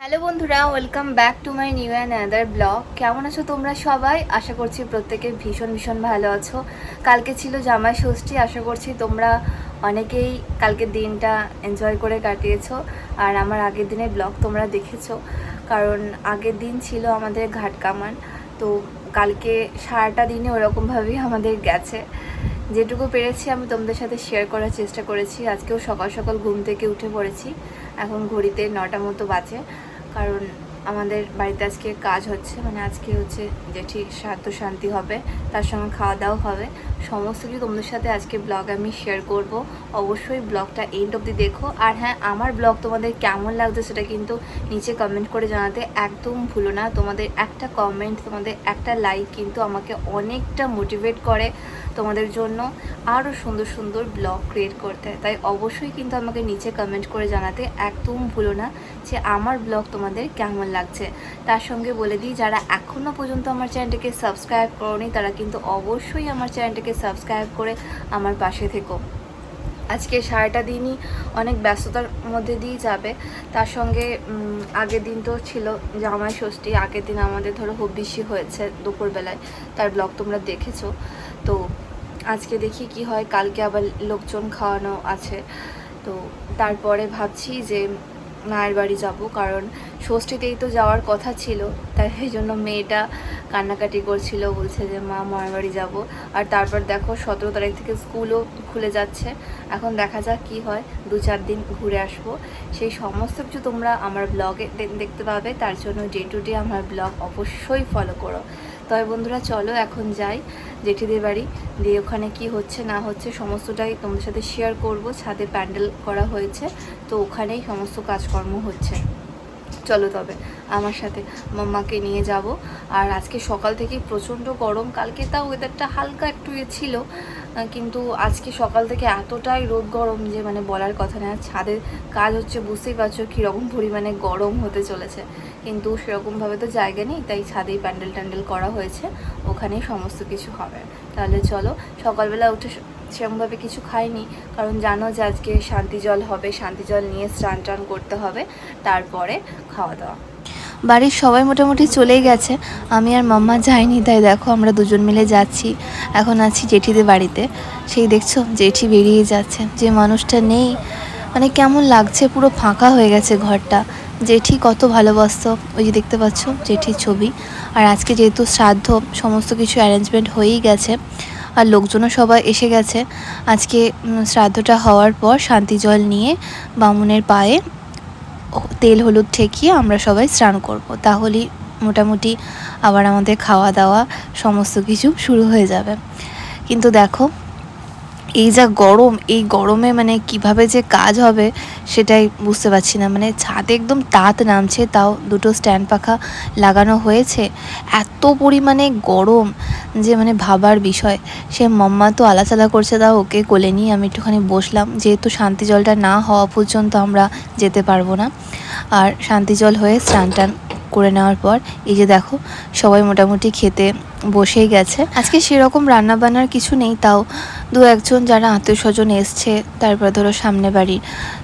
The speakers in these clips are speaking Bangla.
হ্যালো বন্ধুরা, welcome back to my new and other blog. কেমন আছো তোমরা সবাই? আশা করছি প্রত্যেকে ভীষণ ভীষণ ভালো আছো। কালকে ছিল জামাই ষষ্ঠী, আশা করছি তোমরা অনেকেই কালকের দিনটা এনজয় করে কাটিয়েছো। আর আমার আগের দিনের ব্লগ তোমরা দেখেছ। কারণ আগের দিন ছিল আমাদের ঘাট কামান, তো কালকে সারাটা দিনে ওরকমভাবেই আমাদের গেছে। যেটুকু পেরেছি আমি তোমাদের সাথে শেয়ার করার চেষ্টা করেছি। আজকেও সকাল সকাল ঘুম থেকে উঠে পড়েছি। এখন ঘড়িতে নটা মতো বাজে। কারণ আমাদের বাড়িতে আজকে কাজ হচ্ছে মানে আজকে হচ্ছে জেঠি শ্রাদ্ধ শান্তি হবে, তার সঙ্গে খাওয়া দাওয়া হবে। সমস্ত কিছু তোমাদের সাথে আজকে ব্লগ আমি শেয়ার করব। অবশ্যই ব্লগটা এন্ড অবধি দেখো। আর হ্যাঁ আমার ব্লগ তোমাদের কেমন লাগছে সেটা কিন্তু নিচে কমেন্ট করে জানাতে একদম ভুলো না। তোমাদের একটা কমেন্ট তোমাদের একটা লাইক কিন্তু আমাকে অনেকটা মোটিভেট করে। তোমাদের জন্য আরও সুন্দর সুন্দর ব্লগ ক্রিয়েট করতে। তাই অবশ্যই কিন্তু আমাকে নিচে কমেন্ট করে জানাতে একদম ভুলো না যে আমার ব্লগ তোমাদের কেমন লাগছে। তার সঙ্গে বলে দিই, যারা এখনও পর্যন্ত আমার চ্যানেলটিকে সাবস্ক্রাইব করনি, তারা কিন্তু অবশ্যই আমার চ্যানেলটিকে সাবস্ক্রাইব করে আমার পাশে থেকো। আজকে সারাটা দিনই অনেক ব্যস্ততার মধ্যে দিয়ে যাবে। তার সঙ্গে আগের দিন তো ছিল জামাই ষষ্ঠী, আগের দিন আমাদের ধরো হব্বিসি হয়েছে দুপুরবেলায়, তার ব্লগ তোমরা দেখেছ। তো আজকে দেখি কি হয়, কালকে আবার লোকজন খাওয়ানো আছে। তো তারপরে ভাবছি যে মায়ের বাড়ি যাব, কারণ ষষ্ঠীতেই তো যাওয়ার কথা ছিল, তাই সেই জন্য মেয়েটা কান্নাকাটি করছিল, বলছে যে মা, মায়ের বাড়ি যাব। আর তারপর দেখো, সতেরো তারিখ থেকে স্কুলও খুলে যাচ্ছে। এখন দেখা যাক কি হয়, দু চার দিন ঘুরে আসব। সেই সমস্ত কিছু তোমরা আমার ব্লগে দেখতে পাবে, তার জন্য ডে টু ডে আমার ব্লগ অবশ্যই ফলো করো। তবে বন্ধুরা, চলো এখন যাই জেঠিদের বাড়ি। দিয়ে ওখানে কি হচ্ছে, না হচ্ছে, সমস্তটাই তোমাদের সাথে শেয়ার করব। ছাদে প্যান্ডেল করা হয়েছে, তো ওখানেই সমস্ত কাজকর্ম হচ্ছে। চলো তবে, আমার সাথে মাম্মাকে নিয়ে যাব। আর আজকে সকাল থেকে প্রচণ্ড গরম। কালকে তাও ওয়েদারটা হালকা একটু ইয়ে ছিল কিন্তু আজকে সকাল থেকে এতটাই রোদ গরম যে মানে বলার কথা না। ছাদের কাজ হচ্ছে, বুঝতেই পারছ কীরকম পরিমাণে গরম হতে চলেছে। কিন্তু সেরকমভাবে তো জায়গা নেই, তাই ছাদেই প্যান্ডেল ট্যান্ডেল করা হয়েছে, ওখানেই সমস্ত কিছু হবে। তাহলে চলো, সকালবেলা উঠে সেরকমভাবে কিছু খাইনি, কারণ জানো যে আজকে শান্তি জল হবে, শান্তি জল নিয়ে স্নান টান করতে হবে, তারপরে খাওয়া দাওয়া। বাড়ির সবাই মোটামুটি চলেই গেছে, আমি আর মাম্মা যাইনি, তাই দেখো আমরা দুজন মিলে যাচ্ছি, এখন আছি জেঠিদের বাড়িতে। সেই দেখছ, জেঠি বেরিয়ে যাচ্ছে, যে মানুষটা নেই মানে কেমন লাগছে, পুরো ফাঁকা হয়ে গেছে ঘরটা। জেঠি কত ভালোবাসতো, ওই যে দেখতে পাচ্ছ জেঠির ছবি। আর আজকে যেহেতু শ্রাদ্ধ, সমস্ত কিছু অ্যারেঞ্জমেন্ট হয়েই গেছে, আর লোকজনও সবাই এসে গেছে, আজকে শ্রাদ্ধটা হওয়ার পর শান্তি জল নিয়ে বামুনের পায়ে তেল হলুদ ঠেকিয়ে আমরা সবাই স্নান করব। তাহলেই মোটামুটি আবার আমাদের খাওয়া দাওয়া সমস্ত কিছু শুরু হয়ে যাবে। কিন্তু দেখো এই যা গরম, এই গরমে মানে কীভাবে যে কাজ হবে সেটাই বুঝতে পারছি না। মানে ছাদে একদম তাত নামছে, তাও দুটো স্ট্যান্ড পাখা লাগানো হয়েছে। এত পরিমাণে গরম যে মানে ভাবার বিষয়। সে মাম্মা তো আলাচালা করছে তাও ওকে কোলে নিয়ে আমি একটুখানি বসলাম। যেহেতু শান্তি জলটা না হওয়া পর্যন্ত আমরা যেতে পারব না। আর শান্তি জল হয়ে স্নান টান করে নেওয়ার পর, এই যে দেখো, সবাই মোটামুটি খেতে বসেই গেছে। আজকে সেরকম রান্না বান্নার কিছু নেই, তাও দু একজন যারা আত্মীয় স্বজন এসছে, তারপর ধরো সামনে বাড়ির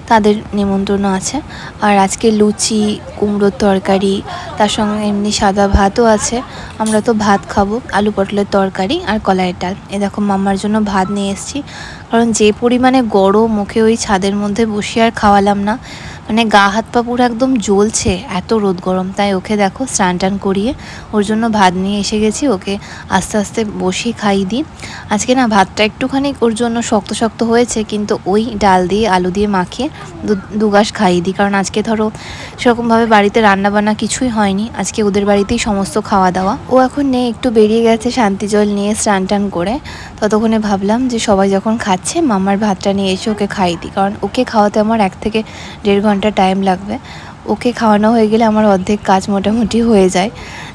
তাদের নিমন্ত্রণ আছে। আর আজকে লুচি, কুমড়োর তরকারি, তার সঙ্গে এমনি সাদা ভাতও আছে। আমরা তো ভাত খাব, আলু পটলের তরকারি আর কলাইয়ের ডাল। এ দেখো, মাম্মার জন্য ভাত নিয়ে এসেছি। কারণ যে পরিমাণে গরম মুখে ওই ছাদের মধ্যে বসে আর খাওয়ালাম না মানে গা হাত পা পুরো একদম জ্বলছে, এত রোদ গরম। তাই ওকে দেখো, স্নান টান করিয়ে ওর জন্য ভাত নিয়ে এসে গেছি, ওকে আস্তে আস্তে বসিয়ে খাইয়ে দিই। আজকে না ভাতটা একটুখানি ওর জন্য শক্ত শক্ত হয়েছে, কিন্তু ওই ডাল দিয়ে আলু দিয়ে মাখিয়ে দুগাস খাইয়ে দিই। কারণ আজকে ধরো সেরকমভাবে বাড়িতে রান্না বান্না কিছুই হয়নি, আজকে ওদের বাড়িতেই সমস্ত খাওয়া দাওয়া। ও এখন নেই একটু বেরিয়ে গেছে শান্তি জল নিয়ে স্নান টান করে। ততক্ষণে ভাবলাম যে সবাই যখন খাচ্ছে, মামার ভাতটা নিয়ে এসে ওকে খাইয়ে দিই। কারণ ওকে খাওয়াতে আমার এক থেকে দেড় ঘণ্টা টাইম লাগবে। ওকে খাওয়ানো হয়ে গেলে আমার অর্ধেক কাজ মোটামুটি হয়ে যায়।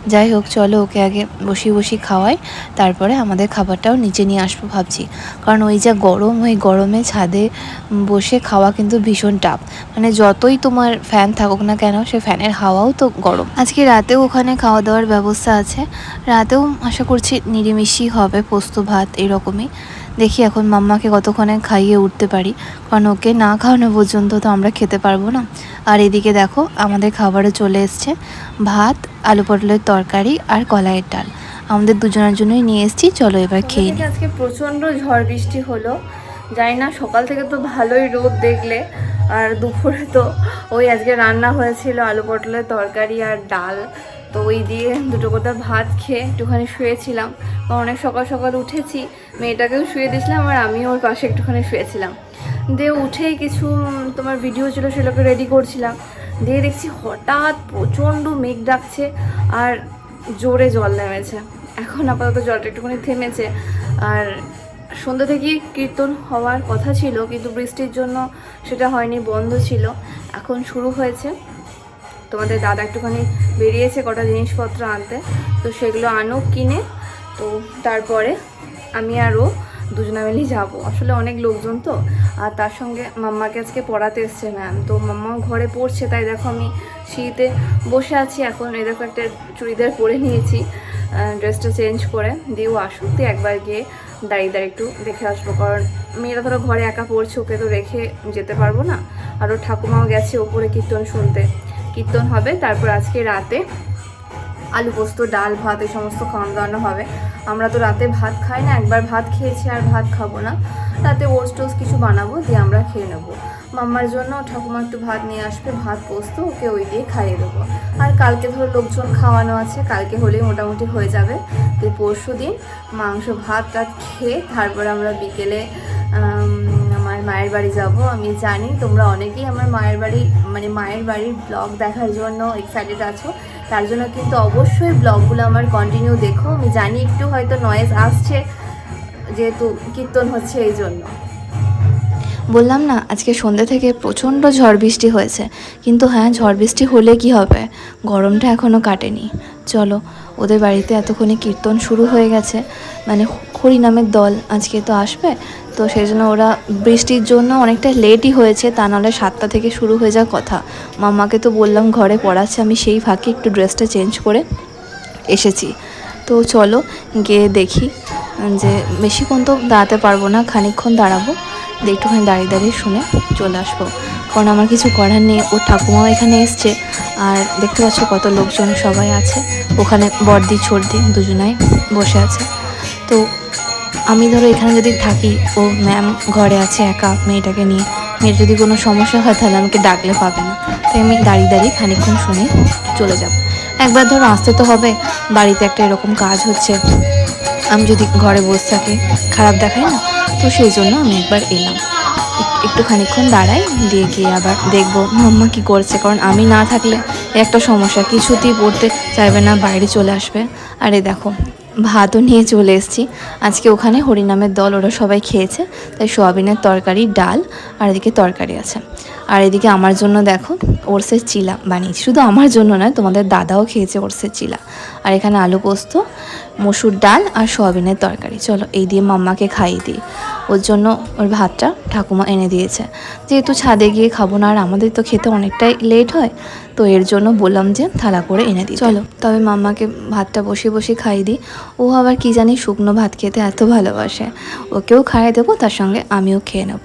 যাই হোক, চলো ওকে আগে বসিয়ে বসিয়ে খাওয়াই। তারপরে আমাদের খাবারটাও নিচে নিয়ে আসব ভাবছি। কারণ ওই যা গরম, ওই গরমে ছাদে বসে খাওয়া কিন্তু ভীষণ টাফ মানে যতই তোমার ফ্যান থাকুক না কেন, সে ফ্যানের হাওয়াও তো গরম। আজকে রাতেও ওখানে খাওয়া দাওয়ার ব্যবস্থা আছে। রাতেও আশা করছি নিরামিষই হবে পোস্ত ভাত এরকমই। দেখি এখন মাম্মাকে কতক্ষণে খাইয়ে উঠতে পারি। কারণ ওকে না খাওয়ানো পর্যন্ত তো আমরা খেতে পারব না। আর এদিকে দেখো আমাদের খাবারে চলে এসছে। ভাত আলু পটলের তরকারি আর কলাইয়ের ডাল। আমাদের দুজনের জন্যই নিয়ে এসেছি চলো এবার খেয়ে নিই। আজকে প্রচণ্ড ঝড় বৃষ্টি হলো। জানি না সকাল থেকে তো ভালোই রোদ দেখলে। আর দুপুরে তো ওই আজকে রান্না হয়েছিল আলু পটলের তরকারি আর ডাল। তো ওই দিয়ে দুটো কোটা ভাত খেয়ে একটুখানি শুয়েছিলাম। কারণ অনেক সকাল সকাল উঠেছি, মেয়েটাকেও শুয়ে দিয়েছিলাম আর আমিও ওর পাশে একটুখানি শুয়েছিলাম। দিয়ে উঠেই কিছু তোমার ভিডিও ছিল সেগুলোকে রেডি করছিলাম। দিয়ে দেখছি হঠাৎ প্রচণ্ড মেঘ ডাকছে আর জোরে জল নেমেছে। এখন আপাতত জলটা একটুখানি থেমেছে। আর সন্ধ্যা থেকে কীর্তন হওয়ার কথা ছিল, কিন্তু বৃষ্টির জন্য সেটা হয়নি, বন্ধ ছিল। এখন শুরু হয়েছে। তোমাদের দাদা একটুখানি বেরিয়েছে কটা জিনিসপত্র আনতে, তো সেগুলো আনুক, কিনে। তো তারপরে আমি আরও দুজনা মিলেই যাব। আসলে অনেক লোকজন তো, আর তার সঙ্গে মাম্মাকে আজকে পড়াতে এসছে ম্যাম তো মাম্মাও ঘরে পড়ছে, তাই দেখো আমি শীতে বসে আছি এখন। এই দেখো একটা চুড়িদার পরে নিয়েছি ড্রেসটা চেঞ্জ করে। দিয়েও আসুক, দিয়ে একবার গিয়ে দাঁড়িয়ে দাঁড়িয়ে একটু দেখে আসব। কারণ মেয়েরা ধরো ঘরে একা পড়ছে, ওকে তো রেখে যেতে পারব না। আর ওর ঠাকুমাও গেছে ওপরে কীর্তন শুনতে। কীর্তন হবে, তারপর আজকে রাতে আলু পোস্ত, ডাল, ভাত, এই সমস্ত খাওয়ানো দাওয়ানো হবে। আমরা তো রাতে ভাত খাই না, একবার ভাত খেয়েছি আর ভাত খাব না। রাতে ওটস টোস কিছু বানাবো, দিয়ে আমরা খেয়ে নেব। মাম্মার জন্য ঠাকুমা একটু ভাত নিয়ে আসবে, ভাত, পোস্ত, ওকে ওই দিয়ে খাইয়ে দেবো। আর কালকে ধরো লোকজন খাওয়ানো আছে, কালকে হলেই মোটামুটি হয়ে যাবে। তো পরশু দিন মাংস ভাত টাত খেয়ে তারপরে আমরা বিকেলে মায়ের বাড়ি যাব, আমি জানি তোমরা অনেকেই আমার মায়ের বাড়ি মানে মায়ের বাড়ির ব্লগ দেখার জন্য এক্সাইটেড আছো, তার জন্য কিন্তু অবশ্যই ব্লগগুলো আমার কন্টিনিউ দেখো, আমি জানি একটু হয়তো নয়েজ আসছে, যেহেতু কীর্তন হচ্ছে এই জন্য। বললাম না, আজকে সন্ধ্যে থেকে প্রচণ্ড ঝড় বৃষ্টি হয়েছে, কিন্তু হ্যাঁ ঝড় বৃষ্টি হলে কি হবে? গরমটা এখনও কাটেনি। চলো, ওদের বাড়িতে এতক্ষণে কীর্তন শুরু হয়ে গেছে। মানে হরিনামের দল আজকে তো আসবে, তো সেই জন্য ওরা বৃষ্টির জন্য অনেকটা লেটই হয়েছে, তা নাহলে সাতটা থেকে শুরু হয়ে যাওয়ার কথা। মামাকে তো বললাম ঘরে পড়াচ্ছে, আমি সেই ফাঁকে একটু ড্রেসটা চেঞ্জ করে এসেছি। তো চলো, গিয়ে দেখি যে বেশিক্ষণ তো দাঁড়াতে পারব না, খানিকক্ষণ দাঁড়াবো, একটুখানি দাঁড়িয়ে দাঁড়িয়ে শুনে চলে আসব। কারণ আমার কিছু করার নেই। ওর ঠাকুমাও এখানে এসছে। আর দেখতে পাচ্ছ কত লোকজন সবাই আছে। ওখানে বর্দি, ছর্দি দুজনাই বসে আছে। তো আমি ধরো এখানে যদি থাকি, ও ম্যাম ঘরে আছে একা, মেয়েটাকে নিয়ে। মেয়ের যদি কোনো সমস্যা হয়, তাহলে আমাকে ডাকলে পাবে না। তাই আমি দাঁড়িয়ে দাঁড়িয়ে খানিকক্ষণ শুনে চলে যাব। একবার ধরো আসতে তো হবে। বাড়িতে একটা এরকম কাজ হচ্ছে। আমি যদি ঘরে বসে থাকি, খারাপ দেখাই না? তো সেই জন্য আমি একবার এলাম। একটু খানিকক্ষণ দাঁড়াই, দিয়ে গিয়ে আবার দেখব মাম্মা কি করছে, কারণ আমি না থাকলে একটা সমস্যা, কিছুতেই পড়তে চাইবে না, বাইরে চলে আসবে। আরে দেখো, ভাতও নিয়ে চলে এসেছি। আজকে ওখানে হরিনামের দল, ওরা সবাই খেয়েছে, তাই সোয়াবিনের তরকারি, ডাল, আর এদিকে তরকারি আছে। আর এদিকে আমার জন্য দেখো, ওরসের চিলা বানিয়েছি। শুধু আমার জন্য নয়, তোমাদের দাদাও খেয়েছে ওরসের চিলা। আর এখানে আলু পোস্ত, মসুর ডাল আর সোয়াবিনের তরকারি। চলো, এই দিয়ে মাম্মাকে খাইয়ে দিই। ওর জন্য ওর ভাতটা ঠাকুমা এনে দিয়েছে। যেহেতু ছাদে গিয়ে খাব না, আর আমাদের তো খেতে অনেকটাই লেট হয়, তো এর জন্য বললাম যে থালা করে এনে দিই চলো, তবে মাম্মাকে ভাতটা বসে বসে খাই দিই। ও আবার কি জানি শুকনো ভাত খেতে এত ভালোবাসে। ওকেও খাইয়ে দেবো, তার সঙ্গে আমিও খেয়ে নেব।